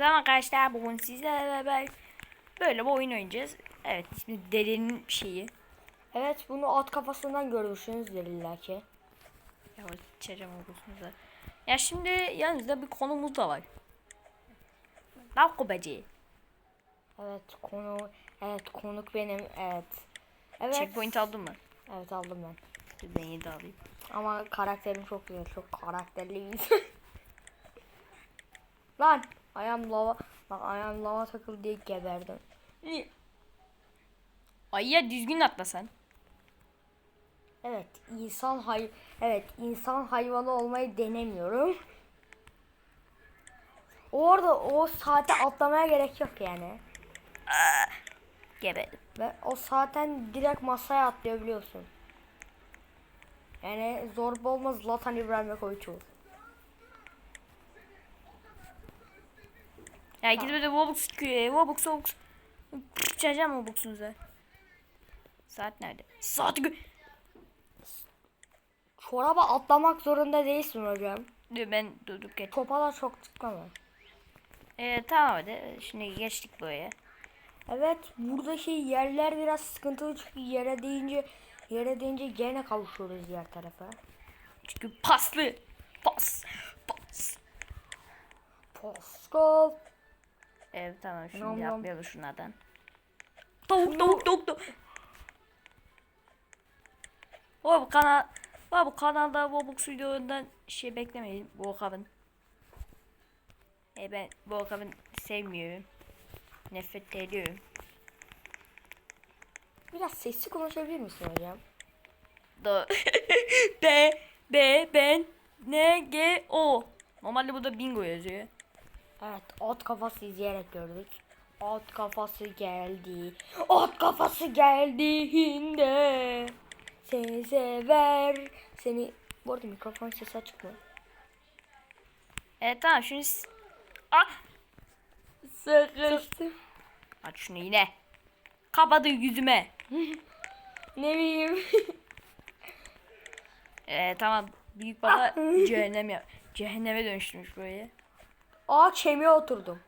Selam arkadaşlar bugün sizlerle beraber böyle bir oyun oynayacağız. Evet ismi Dedenin şeyi. Evet bunu at kafasından görmüşsünüzdür illa ki. Ya içeceğim okusunuza. Ya şimdi yanınızda bir konumuz da var. Lavko böceği. Evet konu evet konuk benim evet. Evet. Checkpoint aldın mı? Evet aldım ben. Dur ben yedi alayım. Ama karakterim çok güzel. Çok karakterli bir. Lan ayağım lava bak ayağım lava takıldı diye geberdim. Ayıya düzgün atla sen. Evet insan hay evet insan hayvanı olmayı denemiyorum. Orada o saate atlamaya gerek yok yani. Geberdim. Ve o zaten direkt masaya atlıyor biliyorsun. Yani zorba olmaz Zlatan İbrahimovic olur. Ya gidip de Robux. Robux Robux. Çekeceğim Robux'unuza. Saat nerede? Saat gö... Çoraba atlamak zorunda değilsin hocam. Dur ben durduk geç. Topa da çok tıklama. Ee, tamam hadi. Şimdi geçtik buraya. Evet buradaki yerler biraz sıkıntılı çünkü yere değince yere değince gene kavuşuyoruz diğer tarafa. Çünkü paslı. Pas. Pas. Pascal. Evet tamam şimdi Nom nom. yapmayalım şunlardan. Tavuk tavuk tavuk tavuk. O bu kanal o bu kanalda Roblox videolarından şey beklemeyin bu akabın. E ben bu akabın sevmiyorum. Nefret ediyorum. Biraz sesli konuşabilir misin hocam? Da B B ben N G O. Normalde burada bingo yazıyor. Evet at kafası izleyerek gördük. At kafası geldi. At kafası geldiğinde seni sever. Seni bu arada mikrofon sesi açık mı? Evet tamam s- Ah! Sıkıştı. Aç şunu yine. Kapadı yüzüme. Ne bileyim. Ee, tamam büyük baba cehennem ya cehenneme dönüştürmüş burayı. Aa kemiğe oturdum.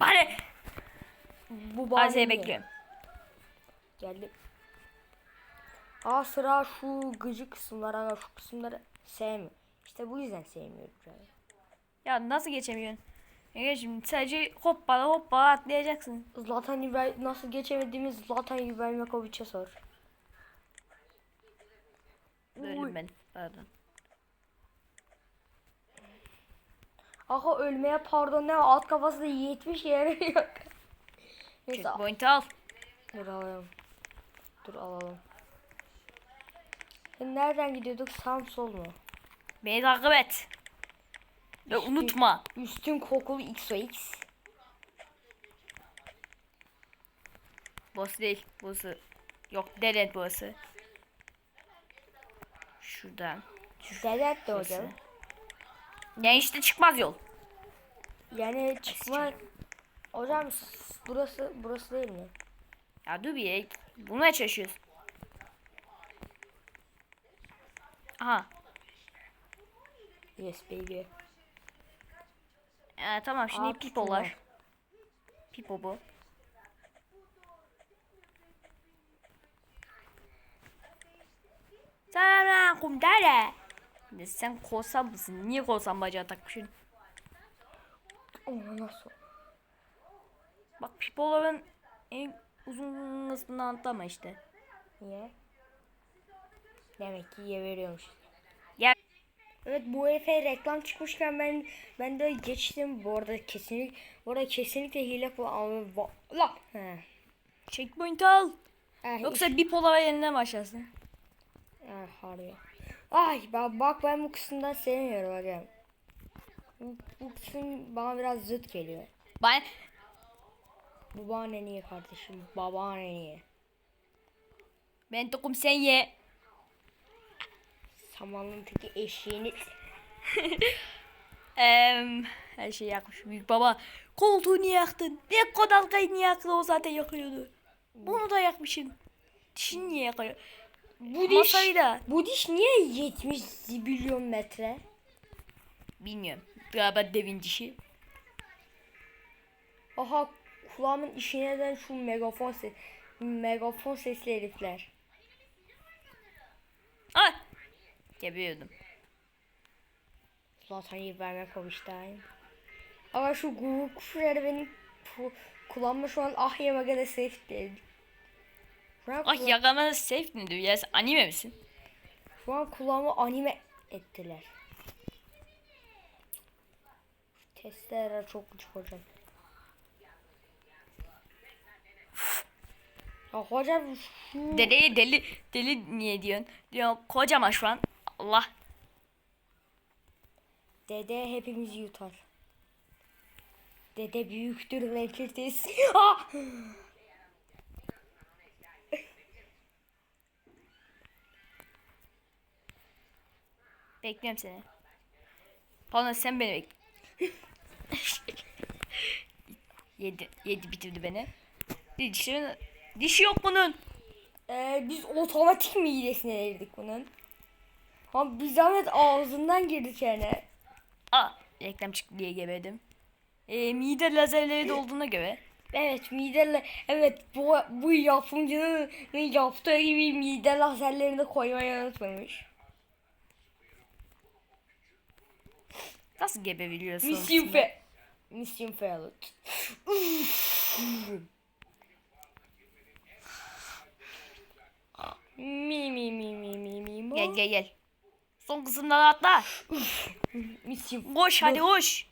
Bari Bu niye? bekliyorum. Geldim. Aa sıra şu gıcık kısımlara şu kısımları sevmiyorum. İşte bu yüzden sevmiyorum. Yani. Ya nasıl geçemiyorsun? Ya şimdi sadece hoppala hoppala atlayacaksın. Zlatan İbrahim nasıl geçemediğimiz Zlatan İbrahimovic'e sor. Öldüm ben. Pardon. Aha ölmeye pardon ne alt kafası da 70 yere yok. Neyse Checkpoint al. dur alalım. Dur alalım. E, Nereden gidiyorduk? Sağ sol mu? Beni takip et. Ve unutma. Üstün kokulu XOX. Boss değil. Boss'u. Yok dead boss'u. Şuradan. Dedet de hocam. Yani işte çıkmaz yol. Yani çıkma. Hocam burası burası değil mi? Ya dur bir. Bulmaya çalışıyoruz. Aha. Yes baby. Ee, tamam şimdi Aa, pipolar. Pipo bu. Selamünaleyküm dede. Ya Sen korsan mısın? Niye korsan bacağı takmışsın? Ona nasıl? Bak pipoların en uzun kısmını atlama işte. Niye? Demek ki ye veriyormuş. Ya Evet bu herife reklam çıkmışken ben ben de geçtim bu arada kesinlik bu arada kesinlikle hile falan la he. checkpoint al. Eh, Yoksa bipolara yeniden başlasın. eh, harbi. Ay bak, bak ben bu kısımdan sevmiyorum hocam. Bu, bu kısım bana biraz zıt geliyor. Ben Bu bana niye kardeşim? Baba niye? ben tokum sen ye. Samanlığın teki eşeğini Eee her şeyi yakmış. Büyük baba koltuğu niye yaktın? Ne kodalgayı niye yaktın? O zaten yakıyordu. Bunu da yakmışsın. Dişini niye yakıyor? Bu Masayı da. Bu diş niye 70 zibilyon metre? Bilmiyorum. galiba devin dişi. Aha kulağımın işine neden şu megafon ses megafon sesli herifler. Ay! Geberiyordum. Zaten iyi verme kavuştayım. Ama şu Google kuşları benim ku- kulağıma şu an ah yeme kadar safe an, Ay kula- yakama safe ne diyor ya sen anime misin? şu an kulağımı anime ettiler. Testler çok gıcık hocam. Ya hocam şu Dedeye deli deli niye diyorsun? Diyor kocaman şu an. Allah. Dede hepimizi yutar. Dede büyüktür Manchester Ah! Bekliyorum seni. Pardon sen beni bek. yedi, yedi bitirdi beni. Dişi, dişi yok bunun. Ee, biz otomatik midesine erirdik bunun. Ha bir zahmet ağzından girdi çene. Aa reklam çıktı diye geberdim. E, mide lazerleri de olduğuna göre. Evet mideler evet bu bu yapımcının yaptığı gibi mide lazerlerini koymayı unutmamış. Nasıl gebebiliyorsun? Mission fe Mission failed. mi mi mi mi mi mi mi. Gel gel gel. Son kısımdan atla. Mission Koş hadi koş.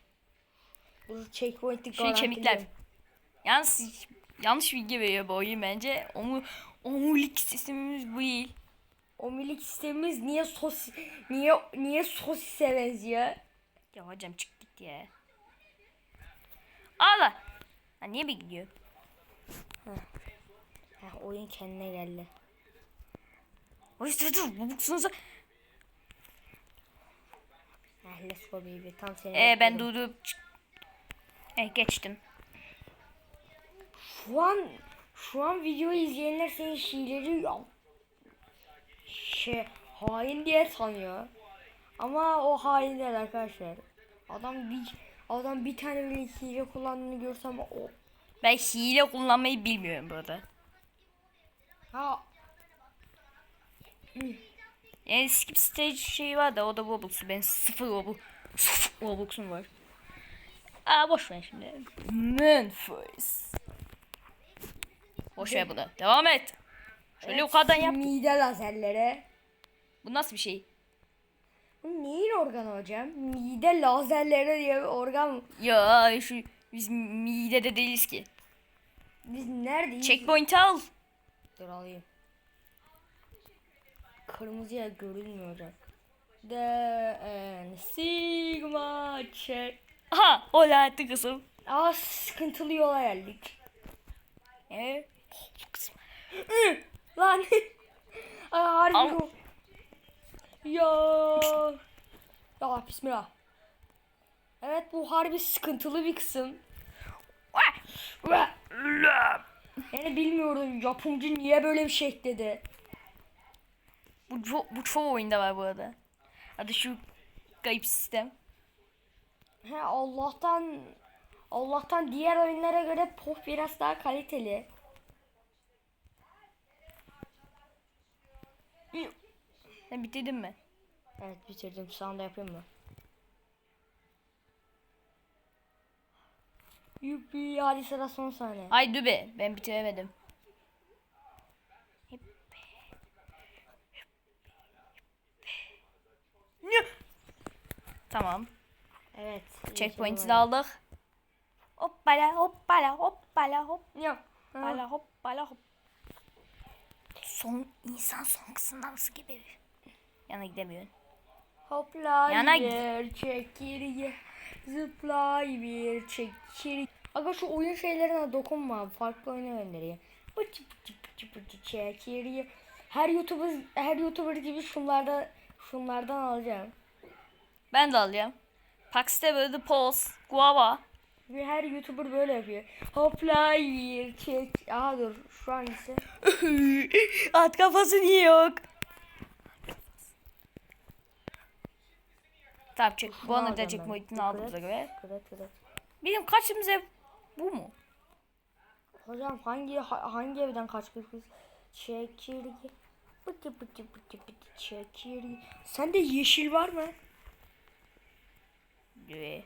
Bu checkpoint'i Şey kemikler. Yalnız yanlış bilgi veriyor bu oyun bence. Omu, omurilik sistemimiz bu değil. Omurilik sistemimiz niye sos niye niye sosise benziyor? Ya hocam çık git ya. Ağla. Ha niye bir gidiyor? Ha, oyun kendine geldi. Oy dur dur bubuksunuza. Ha, let's go baby. Tam seni Ee ben durdurup. Eh geçtim. Şu an şu an videoyu izleyenler senin şiirleri ya şey hain diye sanıyor. Ama o hain değil arkadaşlar. Adam bir adam bir tane bile hile kullandığını görsem o Ben hile kullanmayı bilmiyorum burada. ha Yani skip stage şeyi var da o da Roblox'u. Ben sıfır Robux. Sıfır var. Aa boş ver şimdi. Memphis. Boş ver bunu. Devam et. Şöyle yukarıdan yap. Mide lazerlere. Bu nasıl bir şey? Neyin organı hocam? Mide lazerlere diye bir organ mı? Ya şu biz midede değiliz ki. Biz neredeyiz? Checkpoint al. Dur alayım. Kırmızıya görünmüyor hocam. The and Sigma check. Aha o lanetli kısım. Aa sıkıntılı yola geldik. Evet. Lan. Aa harbi Al. Ya. Ya bismillah. Evet bu harbi sıkıntılı bir kısım. Yani bilmiyorum yapımcı niye böyle bir şey ekledi. Bu çok, bu çoğu oyunda var bu arada. Adı şu kayıp sistem. He Allah'tan Allah'tan diğer oyunlara göre pop biraz daha kaliteli. Sen bitirdin mi? Evet bitirdim. Sound yapayım mı? Yuppi hadi sıra son saniye. Ay dur be ben bitiremedim. Tamam. Evet. Checkpoint'i de aldık. Hoppala hoppala hoppala hop. Ya. Hoppala hoppala hop. Son insan son kısımda nasıl gibi? Yana gidemiyorsun. Hopla Yana bir çekirge. Zıplay bir çekirge. Aga şu oyun şeylerine dokunma. Farklı oyuna gönderiyor. Bıçı bıçı bıçı bıçı çekirge. Her YouTuber her YouTuber gibi şunlardan şunlardan alacağım. Ben de alıyorum. Paxtable, The Pulse, Guava. Ve her YouTuber böyle yapıyor. Hopla bir çek. Aha dur şu hangisi? At kafası niye yok? Tamam çek. Bu anı da muhitini Dikkat aldığımıza göre. dikkat et, dikkat et. Bizim kaçımız ev bu mu? Hocam hangi ha- hangi evden kaçtık biz? Çekirge. Bıtı bıtı bıtı bıtı çekirge. Sende yeşil var mı? Evet.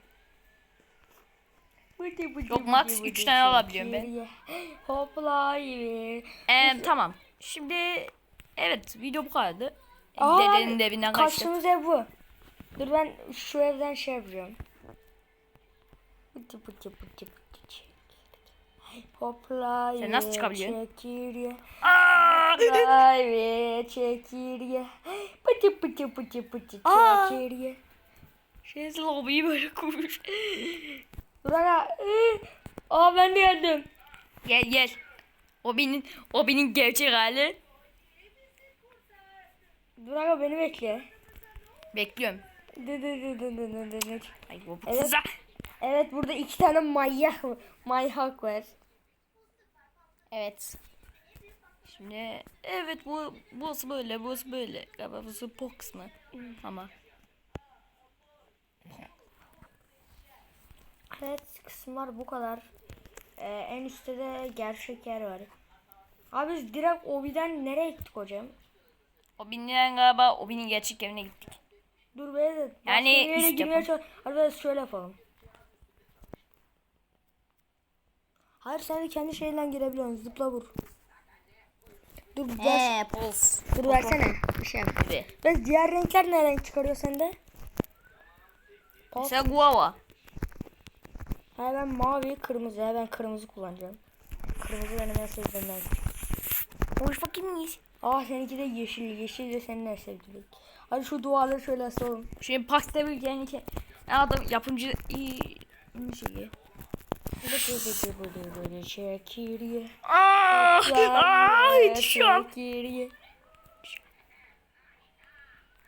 Bıtı bıtı Yok, max bıtı üç tane alabiliyorum ben. çekirge. Hoplayıver. Ee, tamam. Şimdi evet video bu kadardı. Aa, Dedenin de evinden kaçtık. Kaçtığımız ev bu. Dur ben şu evden şey yapacağım. Bıtı bıtı bıtı bıtı çekirge. Hoplayıver. Sen nasıl çıkabiliyorsun? Çekirge. Aa! Hoplayıver çekirge. Pıtı pıtı pıtı Aa! çekirge. Şey lobiyi böyle kurmuş. Iı. Aa ben de geldim. gel gel. O benim o benim gerçek hali. Dur aga beni bekle. Bekliyorum. Ay bu Evet. Evet burada iki tane manyak manyak var. Evet. Şimdi evet bu burası böyle burası böyle. Galiba burası po kısmı. Ama Evet kısımlar bu kadar. Ee, en üstte de gerçek yer var. Abi biz direkt Obi'den nereye gittik hocam? o binilen galiba o binin gerçek evine gittik. Dur be. Yani bir yere girmeye çalış- biz şöyle yapalım. Hayır sen de kendi şeyle girebiliyorsun. Zıpla vur. Dur ver, Eee pols. dur versene. Bir şey yap. Gibi. Ben diğer renkler ne renk çıkarıyor sende? Pop. Mesela guava. Ha ben mavi, kırmızı. Ben kırmızı kullanacağım. Kırmızı benim en sevdiğimden. Hoş bakayım mıyız? Aa seninki de yeşil. Yeşil de senin en sevdiğin. Hadi şu duvarları şöyle asalım. Şimdi pasta bir yani ki adam yapımcı iyi bir şeyi. Çekirge. Aa, aa, şok. Çekirge.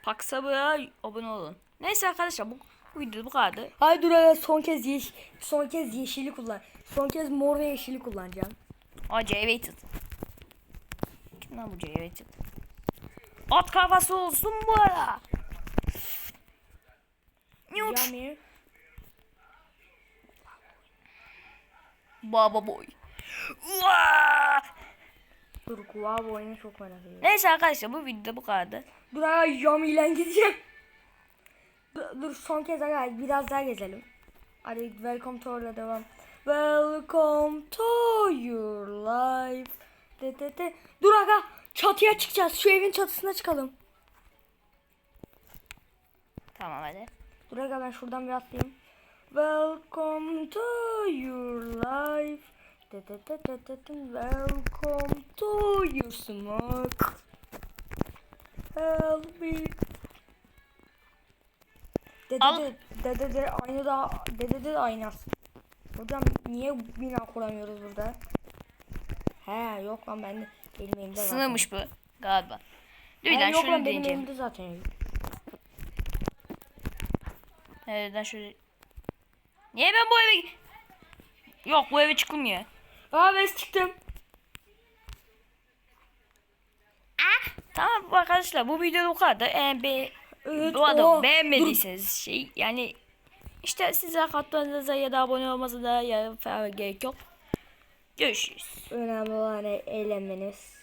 Paksabı'ya abone olun. Neyse arkadaşlar bu, bu video bu kadardı. Hayır dur evet son kez yeş son kez yeşili kullan. Son kez mor ve yeşili kullanacağım. Aa J-Rated. Kim lan bu J-Rated? At kafası olsun bu ara. Newt. Baba boy. Uaa! Dur Guava oyunu çok merak ediyorum. Neyse arkadaşlar bu videoda bu kadardı. Dur aga Yami ile gideceğim. Dur, dur son kez aga biraz daha gezelim. Hadi welcome to orada devam. Welcome to your life. De, de, de. Dur aga çatıya çıkacağız. Şu evin çatısına çıkalım. Tamam hadi. Dur aga ben şuradan bir atlayayım. Welcome to your life. Welcome to your smoke. Help me. Dede de, dede de aynı da dede de aynı. Hocam niye bina kuramıyoruz burada? He yok lan ben de benim elimde. Sınırmış bu galiba. Dur lan şunu lan benim deneyeceğim. elimde zaten. Nereden şöyle. Niye ben bu eve... Yok bu eve çıkılmıyor. Aa ben çıktım. Tamam arkadaşlar bu video bu kadar. Eğer be, Evet, bu arada o- beğenmediyseniz şey yani işte size katlarınıza ya da abone olmanıza da ya gerek yok. Görüşürüz. Önemli olan e- eğlenmeniz.